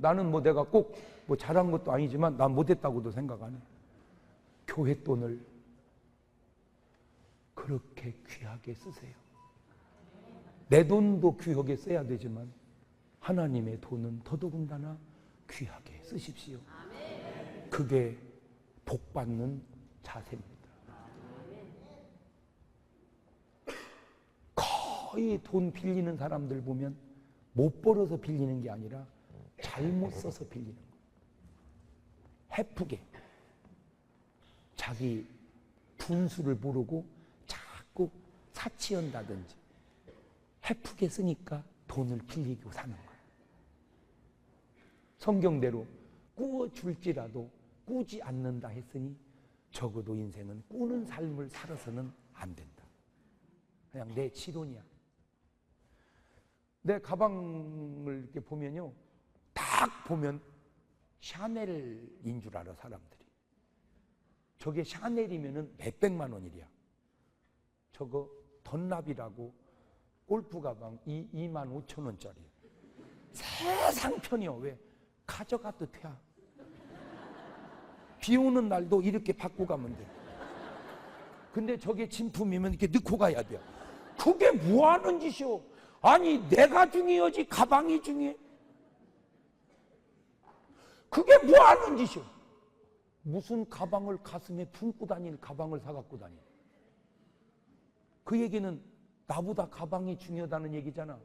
나는 뭐 내가 꼭 뭐 잘한 것도 아니지만 난 못했다고도 생각 안 해. 교회 돈을 그렇게 귀하게 쓰세요. 내 돈도 귀하게 써야 되지만 하나님의 돈은 더더군다나 귀하게 쓰십시오. 그게 복 받는 자세입니다. 거의 돈 빌리는 사람들 보면 못 벌어서 빌리는 게 아니라 잘못 써서 빌리는. 해프게. 자기 분수를 모르고 자꾸 사치한다든지 해프게 쓰니까 돈을 빌리고 사는 거예요. 성경대로 꾸어 줄지라도 꾸지 않는다 했으니 적어도 인생은 꾸는 삶을 살아서는 안 된다. 그냥 내 지론이야. 내 가방을 이렇게 보면요. 딱 보면 샤넬인 줄 알아, 사람들이. 저게 샤넬이면은 몇 백만 원이랴. 저거 던납이라고 골프 가방 2, 2만 5천 원짜리. 세상 편이요. 왜? 가져가도 돼. 비 오는 날도 이렇게 받고 가면 돼. 근데 저게 진품이면 이렇게 넣고 가야 돼. 그게 뭐 하는 짓이오? 아니, 내가 중요하지, 가방이 중요해? 그게 뭐 하는 짓이오? 무슨 가방을 가슴에 품고 다니는 가방을 사갖고 다니? 그 얘기는 나보다 가방이 중요하다는 얘기잖아.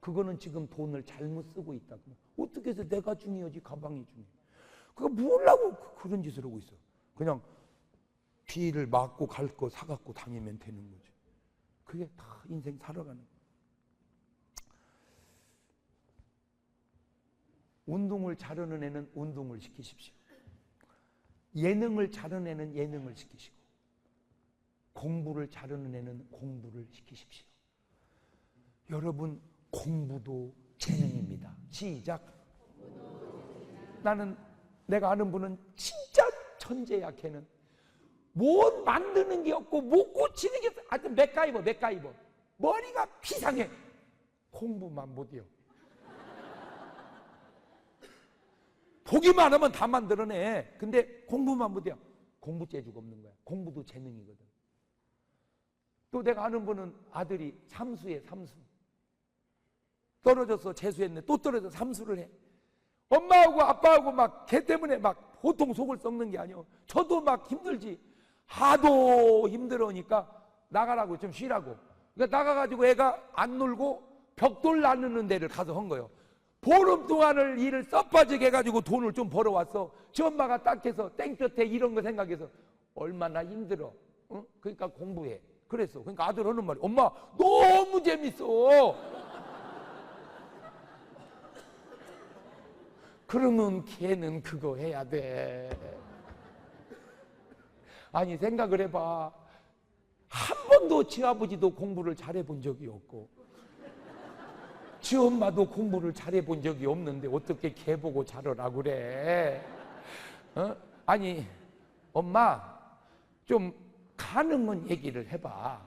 그거는 지금 돈을 잘못 쓰고 있다. 어떻게 해서 내가 중요하지 가방이 중요해. 그거 뭐라고 그- 그런 짓을 하고 있어. 그냥 비를 맞고 갈 거 사갖고 다니면 되는 거지. 그게 다 인생 살아가는 거. 운동을 잘하는 애는 운동을 시키십시오. 예능을 잘하는 애는 예능을 시키시고 공부를 잘하는 애는 공부를 시키십시오. 여러분 공부도 재능입니다. 시작. 나는 내가 아는 분은 진짜 천재야 걔는 못 만드는 게 없고 못 고치는 게. 하여튼 맥가이버 맥가이버 머리가 비상해 공부만 못해요. 보기만 하면 다 만들어내. 근데 공부만 못해요. 공부 재주가 없는 거야. 공부도 재능이거든. 또 내가 아는 분은 아들이 삼수에 삼수. 떨어져서 재수했네. 또 떨어져 서 삼수를 해. 엄마하고 아빠하고 막 걔 때문에 막 보통 속을 썩는 게 아니오. 저도 막 힘들지. 하도 힘들으니까 나가라고 좀 쉬라고. 그러니까 나가가지고 애가 안 놀고 벽돌 나누는 데를 가서 한 거예요. 보름 동안을 일을 썩빠지게 해가지고 돈을 좀 벌어왔어. 지 엄마가 딱 해서 땡볕에 이런 거 생각해서 얼마나 힘들어. 응? 그러니까 공부해. 그랬어. 그러니까 아들 하는 말이 엄마 너무 재밌어. 그러면 걔는 그거 해야 돼. 아니 생각을 해봐. 한 번도 지 아버지도 공부를 잘해 본 적이 없고 지 엄마도 공부를 잘해 본 적이 없는데 어떻게 걔 보고 잘하라 그래? 어? 아니 엄마 좀 가능한 얘기를 해봐.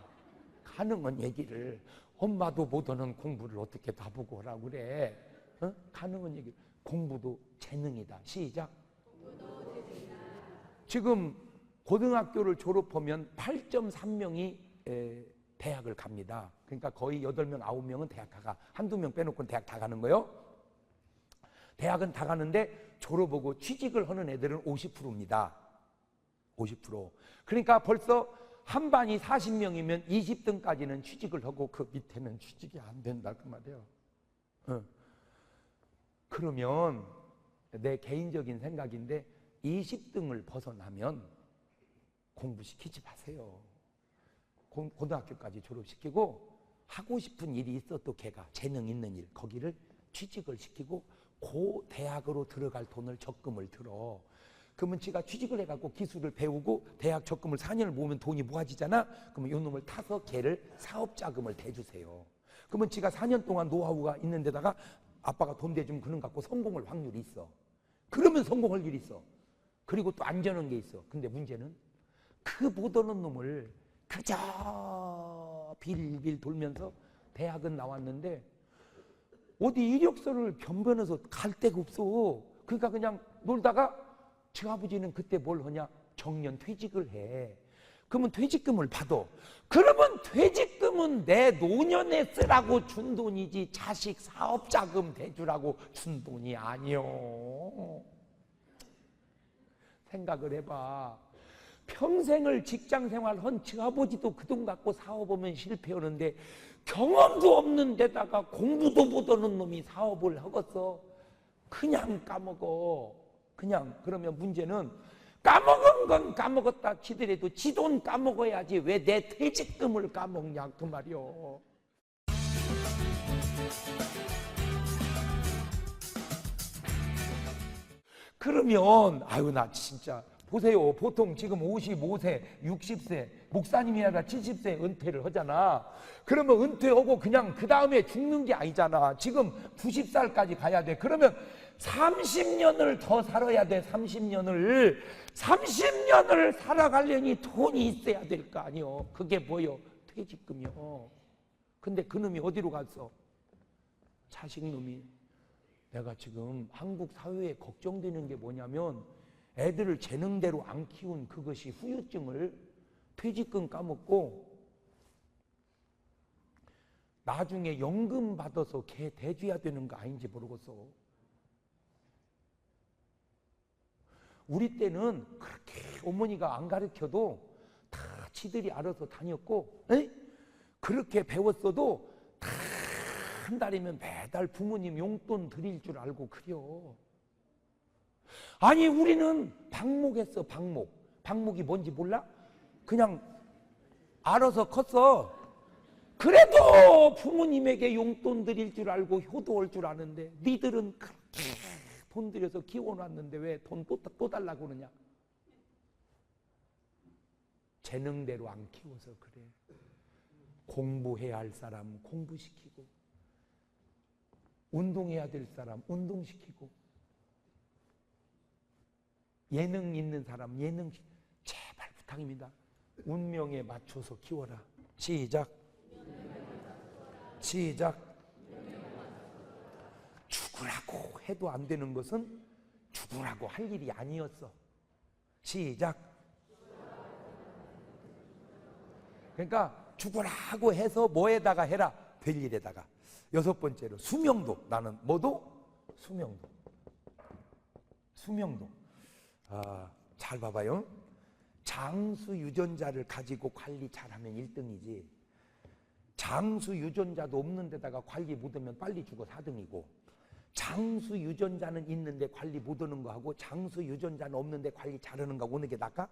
가능한 얘기를 엄마도 못하는 공부를 어떻게 다 보고 하라 그래? 어? 가능한 얘기. 공부도 재능이다. 시작. 지금 고등학교를 졸업하면 8.3명이 대학을 갑니다. 그러니까 거의 8명, 9명은 대학 가가. 한두 명 빼놓고는 대학 다 가는 거예요. 대학은 다 가는데 졸업하고 취직을 하는 애들은 50%입니다. 50%. 그러니까 벌써 한 반이 40명이면 20등까지는 취직을 하고 그 밑에는 취직이 안 된다 그 말이에요. 어. 그러면 내 개인적인 생각인데 20등을 벗어나면 공부시키지 마세요. 고, 고등학교까지 졸업시키고 하고 싶은 일이 있어 또 걔가 재능 있는 일 거기를 취직을 시키고 고 대학으로 들어갈 돈을 적금을 들어. 그러면 지가 취직을 해갖고 기술을 배우고 대학 적금을 4년을 모으면 돈이 모아지잖아. 그러면 요 놈을 타서 걔를 사업 자금을 대주세요. 그러면 지가 4년 동안 노하우가 있는 데다가 아빠가 돈 대주면 그는 갖고 성공할 확률이 있어. 그러면 성공할 일이 있어. 그리고 또 안전한 게 있어. 근데 문제는 그못 오는 놈을 그저 빌빌 돌면서 대학은 나왔는데 어디 이력서를 변변해서 갈 데가 없어. 그러니까 그냥 놀다가 제 아버지는 그때 뭘 하냐? 정년 퇴직을 해. 그러면 퇴직금을 받아. 그러면 퇴직금은 내 노년에 쓰라고 준 돈이지 자식 사업자금 대주라고 준 돈이 아니요. 생각을 해봐. 평생을 직장 생활 한 친아버지도 그 돈 갖고 사업하면 실패하는데 경험도 없는 데다가 공부도 못하는 놈이 사업을 하겠어. 그냥 까먹어. 그냥 그러면 문제는 까먹은 건 까먹었다 치더라도 지 돈 까먹어야지 왜 내 퇴직금을 까먹냐 그 말이요. 그러면 아유 나 진짜 보세요. 보통 지금 55세 60세 목사님이 아니라 70세 은퇴를 하잖아. 그러면 은퇴하고 그냥 그 다음에 죽는 게 아니잖아. 지금 90살까지 가야 돼. 그러면 30년을 더 살아야 돼 30년을. 30년을 살아가려니 돈이 있어야 될 거 아니요 그게 뭐요? 퇴직금이요. 근데 그 놈이 어디로 갔어? 자식 놈이. 내가 지금 한국 사회에 걱정되는 게 뭐냐면 애들을 재능대로 안 키운 그것이 후유증을 퇴직금 까먹고 나중에 연금 받아서 걔 대줘야 되는 거 아닌지 모르겠어. 우리 때는 그렇게 어머니가 안 가르쳐도 다 지들이 알아서 다녔고, 에? 그렇게 배웠어도 다 한 달이면 매달 부모님 용돈 드릴 줄 알고 그려. 아니 우리는 방목했어 방목. 방목이 뭔지 몰라? 그냥 알아서 컸어. 그래도 부모님에게 용돈 드릴 줄 알고 효도할 줄 아는데 니들은 그렇게 돈 들여서 키워놨는데 왜 돈 또 또 달라고 그러냐? 재능대로 안 키워서 그래. 공부해야 할 사람 공부시키고 운동해야 될 사람 운동시키고 예능 있는 사람 예능 시- 제발 부탁입니다. 운명에 맞춰서 키워라. 시작. 시작. 죽으라고 해도 안 되는 것은 죽으라고 할 일이 아니었어. 시작. 그러니까 죽으라고 해서 뭐에다가 해라? 될 일에다가. 여섯 번째로 수명도 나는 뭐도 수명도 수명도 아, 잘 봐봐요 장수 유전자를 가지고 관리 잘하면 1등이지 장수 유전자도 없는 데다가 관리 못하면 빨리 죽어 4등이고 장수 유전자는 있는데 관리 못하는 거하고 장수 유전자는 없는데 관리 잘하는 거 어느 게 낫까?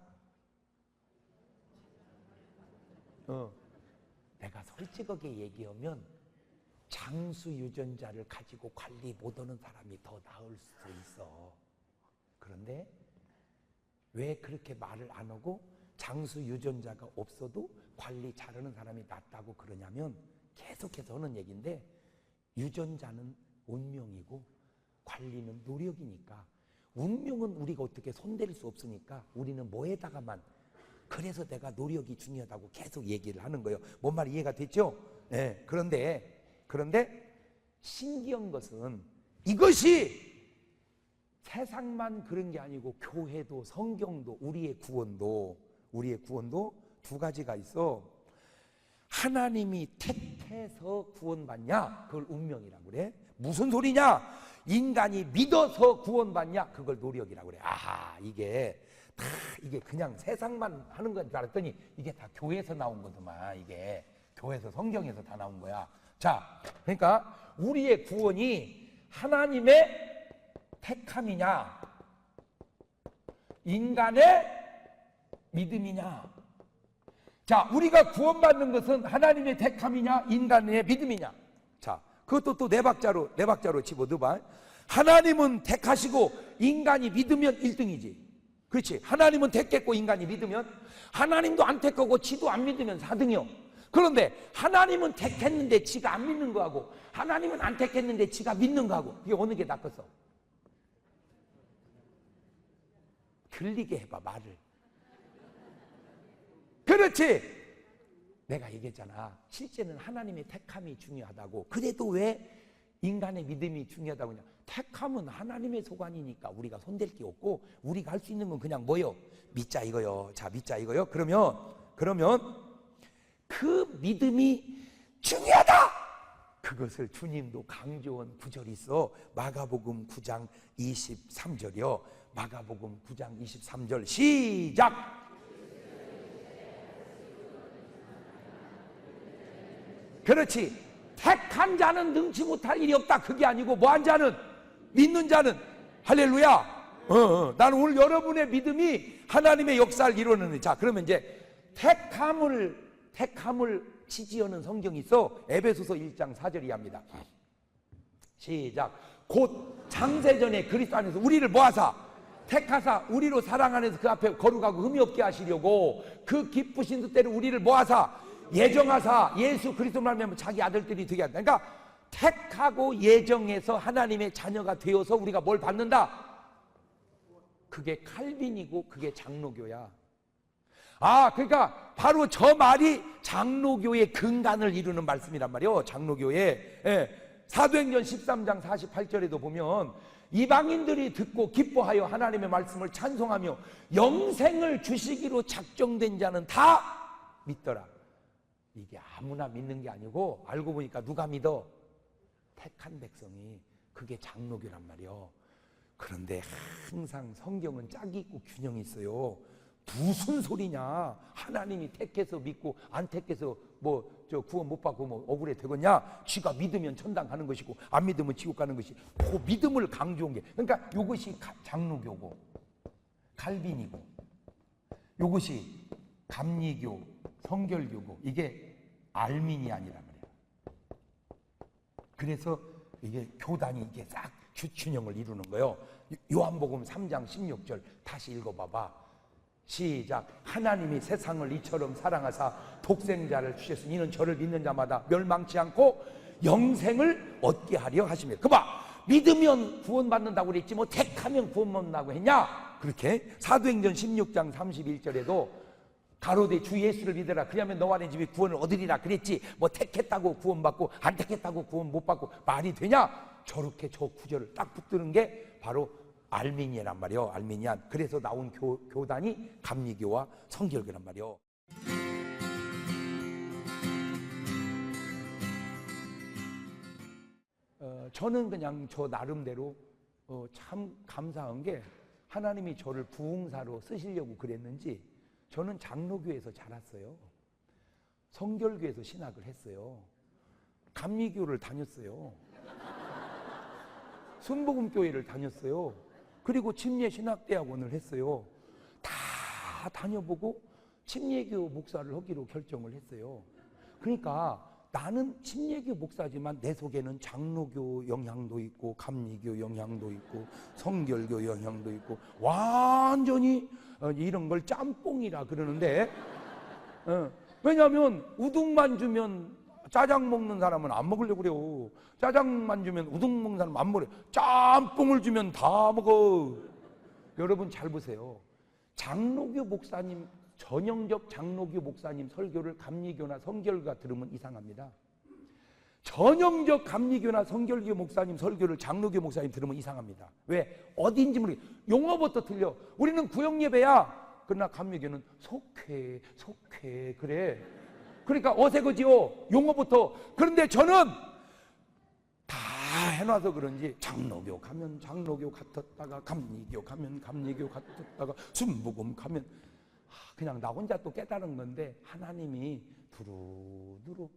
어, 내가 솔직하게 얘기하면 장수 유전자를 가지고 관리 못하는 사람이 더 나을 수도 있어. 그런데 왜 그렇게 말을 안 하고 장수 유전자가 없어도 관리 잘하는 사람이 낫다고 그러냐면 계속해서 하는 얘기인데 유전자는 운명이고 관리는 노력이니까 운명은 우리가 어떻게 손댈 수 없으니까 우리는 뭐에다가만 그래서 내가 노력이 중요하다고 계속 얘기를 하는 거예요. 뭔 말 이해가 됐죠? 예. 그런데 그런데 신기한 것은 이것이 세상만 그런 게 아니고 교회도 성경도 우리의 구원도 우리의 구원도 두 가지가 있어. 하나님이 택해서 구원받냐? 그걸 운명이라고 그래. 무슨 소리냐? 인간이 믿어서 구원받냐? 그걸 노력이라고 그래. 아하, 이게 다 이게 그냥 세상만 하는 건 줄 알았더니 이게 다 교회에서 나온 거더만 이게 교회에서 성경에서 다 나온 거야. 자, 그러니까 우리의 구원이 하나님의 택함이냐, 인간의 믿음이냐. 자, 우리가 구원받는 것은 하나님의 택함이냐, 인간의 믿음이냐. 자, 그것도 또 네 박자로, 네 박자로 집어넣어봐. 하나님은 택하시고 인간이 믿으면 1등이지. 그렇지. 하나님은 택했고 인간이 믿으면 하나님도 안 택하고 지도 안 믿으면 4등이요. 그런데 하나님은 택했는데 지가 안 믿는 거하고 하나님은 안 택했는데 지가 믿는 거하고 이게 어느 게 낫겠어? 들리게 해봐 말을. 그렇지. 내가 얘기했잖아. 실제는 하나님의 택함이 중요하다고. 그래도 왜 인간의 믿음이 중요하다고 그냥 택함은 하나님의 소관이니까 우리가 손댈 게 없고 우리가 할 수 있는 건 그냥 뭐요? 믿자 이거요. 자, 믿자 이거요. 그러면 그러면 그 믿음이 중요하다. 그것을 주님도 강조한 구절이 있어. 마가복음 9장 23절이요. 마가복음 9장 23절 시작. 그렇지. 택한 자는 능치 못할 일이 없다. 그게 아니고 뭐한 자는 믿는 자는 할렐루야. 어, 어. 나는 오늘 여러분의 믿음이 하나님의 역사를 이루는 자. 그러면 이제 택함을 택함을 지지하는 성경이 있어. 에베소서 1장 4절 이 합니다. 시작. 곧 장세전에 그리스도 안에서 우리를 모아사 택하사 우리로 사랑 안에서 그 앞에 거룩하고 흠이 없게 하시려고 그 기쁘신 뜻대로 우리를 모아사 예정하사 예수 그리스도 말하면 자기 아들들이 되게 한다. 그러니까 택하고 예정해서 하나님의 자녀가 되어서 우리가 뭘 받는다? 그게 칼빈이고 그게 장로교야. 아, 그러니까 바로 저 말이 장로교의 근간을 이루는 말씀이란 말이요. 장로교의 예. 사도행전 13장 48절에도 보면 이방인들이 듣고 기뻐하여 하나님의 말씀을 찬송하며 영생을 주시기로 작정된 자는 다 믿더라. 이게 아무나 믿는 게 아니고 알고 보니까 누가 믿어? 택한 백성이 그게 장로교란 말이요. 그런데 항상 성경은 짝이 있고 균형이 있어요. 무슨 소리냐? 하나님이 택해서 믿고 안 택해서 뭐 저 구원 못 받고 뭐 억울해 되겠냐? 쥐가 믿으면 천당 가는 것이고 안 믿으면 지옥 가는 것이 그 믿음을 강조한 게 그러니까 이것이 장로교고 갈빈이고 이것이 감리교 성결교고 이게 알미니안이란 말이야. 그래서 이게 교단이 이게 싹 균- 균형을 이루는 거예요. 요한복음 3장 16절 다시 읽어봐봐. 시작. 하나님이 세상을 이처럼 사랑하사 독생자를 주셨으니 이는 저를 믿는 자마다 멸망치 않고 영생을 얻게 하려 하십니다. 그봐 믿으면 구원받는다고 그랬지 뭐 택하면 구원받는다고 했냐? 그렇게 사도행전 16장 31절에도 가로되 주 예수를 믿으라 그리하면 너와 내 집이 구원을 얻으리라 그랬지 뭐 택했다고 구원받고 안 택했다고 구원 못 받고 말이 되냐 저렇게 저 구절을 딱 붙드는 게 바로 알미니아란 말이요 알미니안 그래서 나온 교, 교단이 감리교와 성결교란 말이요 어, 저는 그냥 저 나름대로 어, 참 감사한 게 하나님이 저를 부흥사로 쓰시려고 그랬는지 저는 장로교에서 자랐어요. 성결교에서 신학을 했어요. 감리교를 다녔어요. 순복음교회를 다녔어요. 그리고 침례 신학대학원을 했어요. 다 다녀보고 침례교 목사를 하기로 결정을 했어요. 그러니까 나는 침례교 목사지만 내 속에는 장로교 영향도 있고 감리교 영향도 있고 성결교 영향도 있고 완전히 어, 이런 걸 짬뽕이라 그러는데 어, 왜냐하면 우동만 주면 짜장 먹는 사람은 안 먹으려고 그래요. 짜장만 주면 우동 먹는 사람은 안 먹어요. 짬뽕을 주면 다 먹어. 여러분 잘 보세요. 장로교 목사님 전형적 장로교 목사님 설교를 감리교나 성결교가 들으면 이상합니다. 전형적 감리교나 성결교 목사님 설교를 장로교 목사님 들으면 이상합니다. 왜? 어디인지 모르겠 용어부터 틀려. 우리는 구역 예배야. 그러나 감리교는 속회, 속회 그래. 그러니까 어색하지요. 용어부터. 그런데 저는 다 해놔서 그런지 장로교 가면 장로교 같았다가 감리교 가면 감리교 같았다가 순복음 가면 그냥 나 혼자 또 깨달은 건데 하나님이 두루두루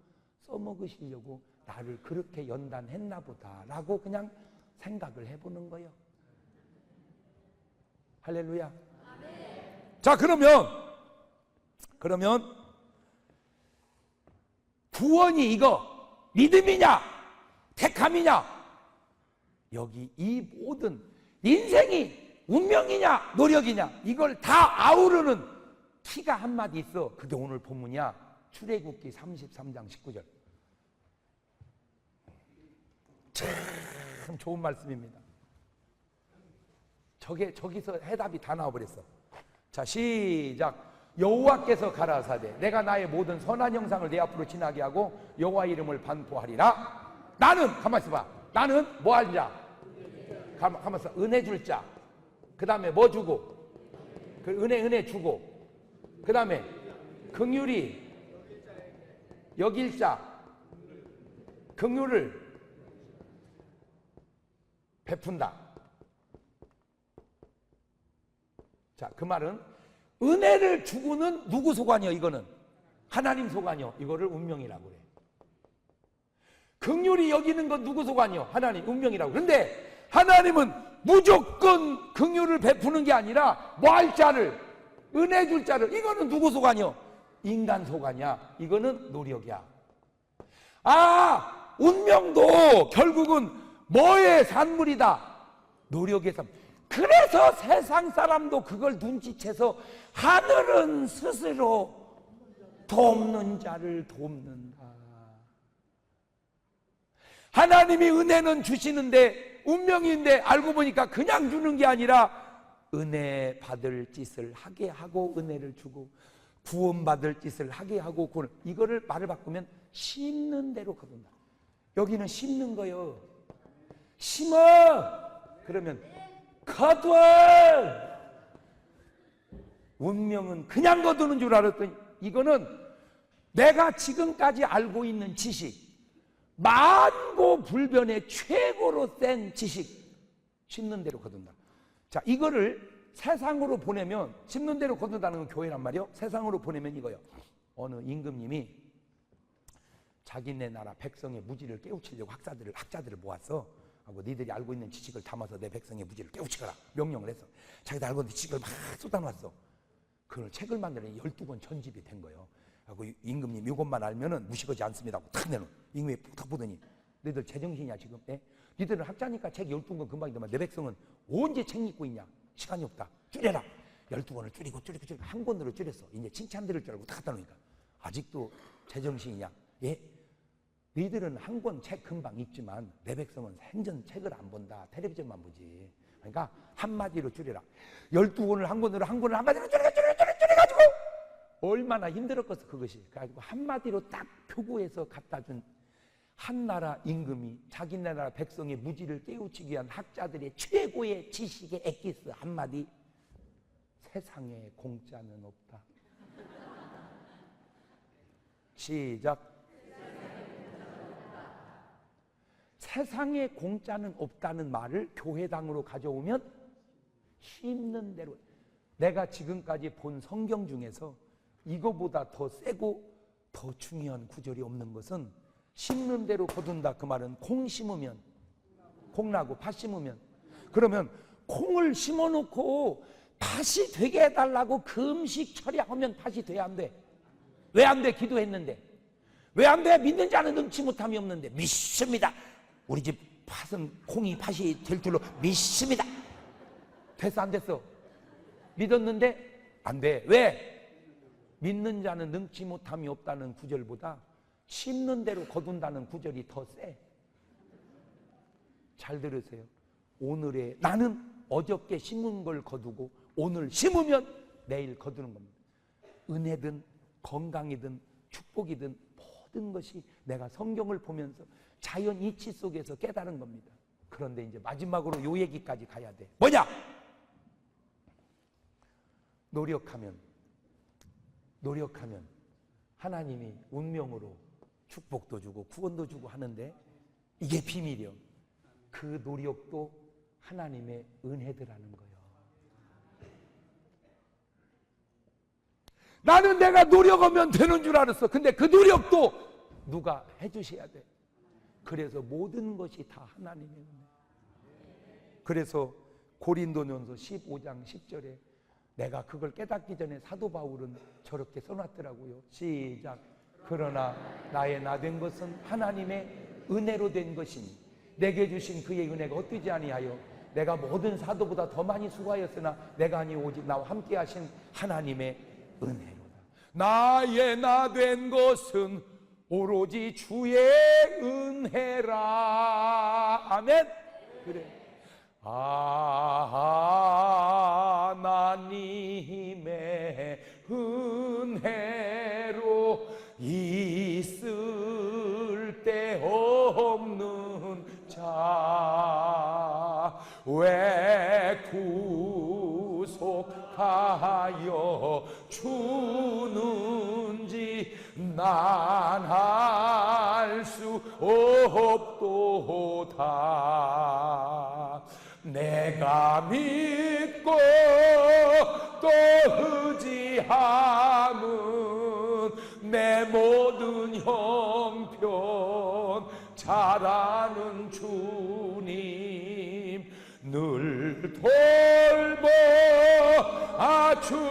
써먹으시려고 나를 그렇게 연단했나 보다라고 그냥 생각을 해보는 거예요. 할렐루야. 자 그러면 그러면 구원이 이거 믿음이냐? 택함이냐? 여기 이 모든 인생이 운명이냐? 노력이냐? 이걸 다 아우르는 키가 한마디 있어. 그게 오늘 본문이야. 출애굽기 33장 19절. 참 좋은 말씀입니다. 저게 저기서 해답이 다 나와버렸어. 자 시작 여호와께서 가라사대 내가 나의 모든 선한 형상을 내 앞으로 지나게 하고 여호와 이름을 반포하리라 나는 가만 있어봐 나는 뭐할 자? 가만, 있어. 은혜 줄 자. 그 다음에 뭐 주고? 그 은혜, 은혜 주고. 그 다음에 긍휼이 여길 자. 긍휼을 베푼다. 자, 그 말은 은혜를 주고는 누구 소관이요? 이거는 하나님 소관이요. 이거를 운명이라고 그래. 긍휼이 여기는 건 누구 소관이요? 하나님 운명이라고. 그런데 하나님은 무조건 긍휼을 베푸는 게 아니라 뭐할 자를 은혜 줄 자를 이거는 누구 소관이요? 인간 소관이야. 이거는 노력이야. 아, 운명도 결국은 뭐의 산물이다? 노력의 산물. 그래서 세상 사람도 그걸 눈치채서 하늘은 스스로 돕는 자를 돕는다. 하나님이 은혜는 주시는데 운명인데 알고 보니까 그냥 주는 게 아니라 은혜 받을 짓을 하게 하고 은혜를 주고 구원받을 짓을 하게 하고 이거를 말을 바꾸면 심는 대로 거둔다. 여기는 심는 거요. 심어 그러면 거둬 운명은 그냥 거두는 줄 알았더니 이거는 내가 지금까지 알고 있는 지식 만고 불변의 최고로 센 지식 심는 대로 거둔다. 자, 이거를 세상으로 보내면 심는 대로 거둔다는 건 교회란 말이요. 세상으로 보내면 이거요. 어느 임금님이 자기네 나라 백성의 무지를 깨우치려고 학자들을 학자들을 모았어. 하고 니들이 알고 있는 지식을 담아서 내 백성의 무지를 깨우치거라 명령을 했어. 자기들 알고 있는 지식을 막 쏟아놨어. 그걸 책을 만드는 12권 전집이 된 거예요. 하고 임금님 이것만 알면은 무식하지 않습니다. 하고 탁 내놓은. 임금이 탁 보더니 너희들 제정신이야 지금? 예? 니들은 학자니까 책 12권 금방이더만 내 백성은 언제 책 읽고 있냐? 시간이 없다. 줄여라. 12권을 줄이고 줄이고 줄이고 한 권으로 줄였어. 이제 칭찬 들을 줄 알고 다 갖다 놓으니까. 아직도 제정신이냐? 예? 너희들은 한 권 책 금방 읽지만 내 백성은 생전 책을 안 본다. 텔레비전만 보지. 그러니까 한마디로 줄여라. 12권을 한 권으로 한 권을 한마디로 줄여 줄여 줄여 줄여가지고 얼마나 힘들었겠어 그것이. 그래가지고 한마디로 딱 표구해서 갖다 준 한 나라 임금이 자기네 나라 백성의 무지를 깨우치기 위한 학자들의 최고의 지식의 엑기스 한마디 세상에 공짜는 없다. 시작. 세상에 공짜는 없다는 말을 교회당으로 가져오면 힘는 대로 내가 지금까지 본 성경 중에서 이거보다 더 세고 더 중요한 구절이 없는 것은 심는 대로 거둔다 그 말은 콩 심으면 콩 나고 팥 심으면 그러면 콩을 심어 놓고 팥이 되게 해달라고 금식 처리하면 팥이 돼야 안 돼? 왜 안 돼? 기도했는데 왜 안 돼? 믿는 자는 능치 못함이 없는데 믿습니다. 우리 집 팥은 콩이 팥이 될 줄로 믿습니다. 됐어 안 됐어? 믿었는데 안 돼. 왜? 믿는 자는 능치 못함이 없다는 구절보다 심는 대로 거둔다는 구절이 더 세. 잘 들으세요. 오늘의 나는 어저께 심은 걸 거두고 오늘 심으면 내일 거두는 겁니다. 은혜든 건강이든 축복이든 모든 것이 내가 성경을 보면서 자연 이치 속에서 깨달은 겁니다. 그런데 이제 마지막으로 요 얘기까지 가야 돼. 뭐냐? 노력하면 노력하면 하나님이 운명으로 축복도 주고 구원도 주고 하는데 이게 비밀이요. 그 노력도 하나님의 은혜더라는 거예요. 나는 내가 노력하면 되는 줄 알았어. 근데 그 노력도 누가 해주셔야 돼. 그래서 모든 것이 다 하나님의 은혜. 그래서 고린도전서 15장 10절에 내가 그걸 깨닫기 전에 사도 바울은 저렇게 써놨더라고요. 시작. 그러나 나의 나 된 것은 하나님의 은혜로 된 것이니 내게 주신 그의 은혜가 어떠지 아니하여 내가 모든 사도보다 더 많이 수고하였으나 내가 아니 오직 나와 함께 하신 하나님의 은혜로다. 나의 나 된 것은 오로지 주의 은혜라. 아멘. 그래. 하나님의 은혜로 있을 데 없는 자내 구속하여 주는지 난 알 수 없도다 내가 믿고 또 의지함은 내 모든 형편 잘 아는 주님 늘 돌보 아 주.